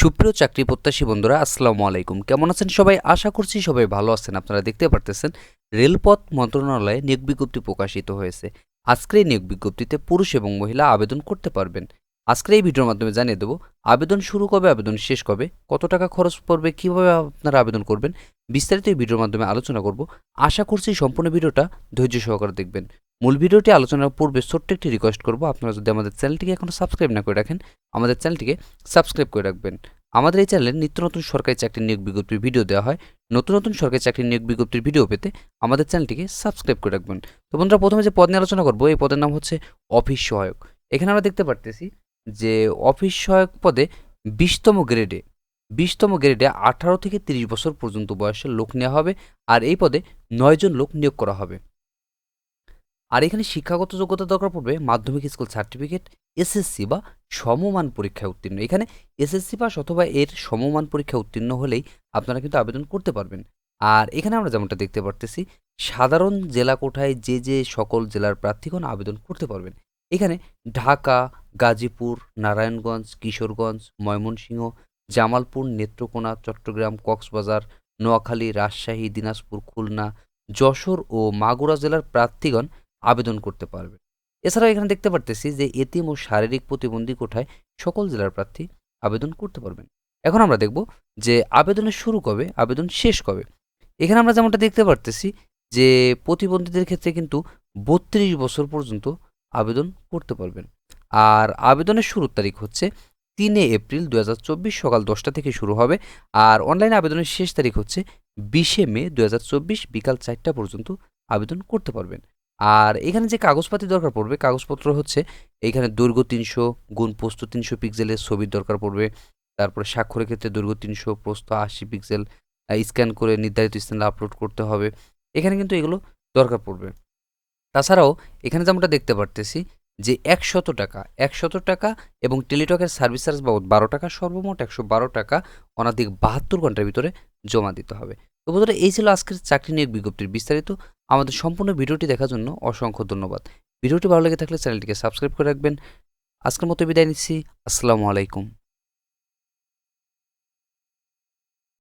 সুপ্রিয় চাকরি প্রত্যাশী বন্ধুরা, আসসালামু আলাইকুম। কেমন আছেন সবাই? আশা করছি সবাই ভালো আছেন। আপনারা দেখতে পারতেছেন, রেলপথ মন্ত্রণালয়ে নিয়োগ বিজ্ঞপ্তি প্রকাশিত হয়েছে। আজকের এই নিয়োগ বিজ্ঞপ্তিতে পুরুষ এবং মহিলা আবেদন করতে পারবেন। আজকের এই ভিডিওর মাধ্যমে জানিয়ে দেবো, আবেদন শুরু কবে, আবেদন শেষ কবে, কত টাকা খরচ পড়বে, কীভাবে আপনারা আবেদন করবেন, বিস্তারিত এই ভিডিওর মাধ্যমে আলোচনা করব। আশা করছি সম্পূর্ণ ভিডিওটা ধৈর্য সহকারে দেখবেন। মূল ভিডিওটি আলোচনার পূর্বে ছোট্ট একটি রিকোয়েস্ট করব, আপনারা যদি আমাদের চ্যানেলটিকে এখনও সাবস্ক্রাইব না করে রাখেন, আমাদের চ্যানেলটিকে সাবস্ক্রাইব করে রাখবেন। আমাদের এই চ্যানেলে নিত্য নতুন সরকারি চাকরির নিয়োগ বিজ্ঞপ্তির ভিডিও দেওয়া হয়। নতুন নতুন সরকারি চাকরির নিয়োগ বিজ্ঞপ্তির ভিডিও পেতে আমাদের চ্যানেলটিকে সাবস্ক্রাইব করে রাখবেন। তো বন্ধুরা, প্রথমে যে পদ নিয়ে আলোচনা করব, এই পদের নাম হচ্ছে অফিস সহায়ক। এখানে আমরা দেখতে পারতেছি যে অফিস সহায়ক পদে বিশতম গ্রেডে বিশতম গ্রেডে আঠারো থেকে তিরিশ বছর পর্যন্ত বয়সের লোক নেওয়া হবে আর এই পদে নয়জন লোক নিয়োগ করা হবে। আর এখানে শিক্ষাগত যোগ্যতা দরকার পড়বে, মাধ্যমিক স্কুল সার্টিফিকেট এসএসসি বা সমমান পরীক্ষায় উত্তীর্ণ। এখানে এসএসসি পাস অথবা এর সমমান পরীক্ষায় উত্তীর্ণ হলেই আপনারা কিন্তু আবেদন করতে পারবেন। আর এখানে আমরা যেমনটা দেখতে পারতেছি, সাধারণ জেলা কোঠায় যে যে সকল জেলার প্রার্থীগণ আবেদন করতে পারবেন। এখানে ঢাকা, গাজীপুর, নারায়ণগঞ্জ, কিশোরগঞ্জ, ময়মনসিংহ, জামালপুর, নেত্রকোনা, চট্টগ্রাম, কক্সবাজার, নোয়াখালী, রাজশাহী, দিনাজপুর, খুলনা, যশোর ও মাগুরা জেলার প্রার্থীগণ আবেদন করতে পারবে। এছাড়াও এখানে দেখতে পারতেছি যে এতিম ও শারীরিক প্রতিবন্ধী কোঠায় সকল জেলার প্রার্থী আবেদন করতে পারবেন। এখন আমরা দেখব যে আবেদনের শুরু কবে, আবেদন শেষ কবে। এখানে আমরা যেমনটা দেখতে পারতেছি যে প্রতিবন্ধীদের ক্ষেত্রে কিন্তু বত্রিশ বছর পর্যন্ত আবেদন করতে পারবেন। আর আবেদনের শুরুর তারিখ হচ্ছে তিনে এপ্রিল দু হাজার চব্বিশ সকাল দশটা থেকে শুরু হবে। আর অনলাইনে আবেদনের শেষ তারিখ হচ্ছে বিশে মে দু হাজার চব্বিশ বিকাল চারটা পর্যন্ত আবেদন করতে পারবেন। আর এখানে যে কাগজপাতি দরকার পড়বে, কাগজপত্র হচ্ছে এইখানে দৈর্ঘ্য তিনশো গুণ পোস্ত তিনশো পিক্সেলের ছবির দরকার পড়বে। তারপরে স্বাক্ষরের ক্ষেত্রে দৈর্ঘ্য তিনশো পোস্ত আশি পিক্সেল স্ক্যান করে নির্ধারিত স্থানে আপলোড করতে হবে। এখানে কিন্তু এগুলো দরকার পড়বে। তাছাড়াও এখানে যেমনটা দেখতে পারতেছি যে একশত টাকা একশত টাকা এবং টেলিটকের সার্ভিস চার্জ বাবদ বারো টাকা, সর্বমোট একশো বারো টাকা অনাধিক বাহাত্তর ঘণ্টার ভিতরে জমা দিতে হবে। তো বন্ধুরা, এই ছিল আজকের চাকরি নিয়োগ বিজ্ঞপ্তির বিস্তারিত। আমাদের সম্পূর্ণ ভিডিওটি দেখার জন্য অসংখ্য ধন্যবাদ। ভিডিওটি ভালো লেগে থাকলে চ্যানেলটিকে সাবস্ক্রাইব করে রাখবেন। আজকের মতো বিদায় নিচ্ছি। আসসালামু আলাইকুম।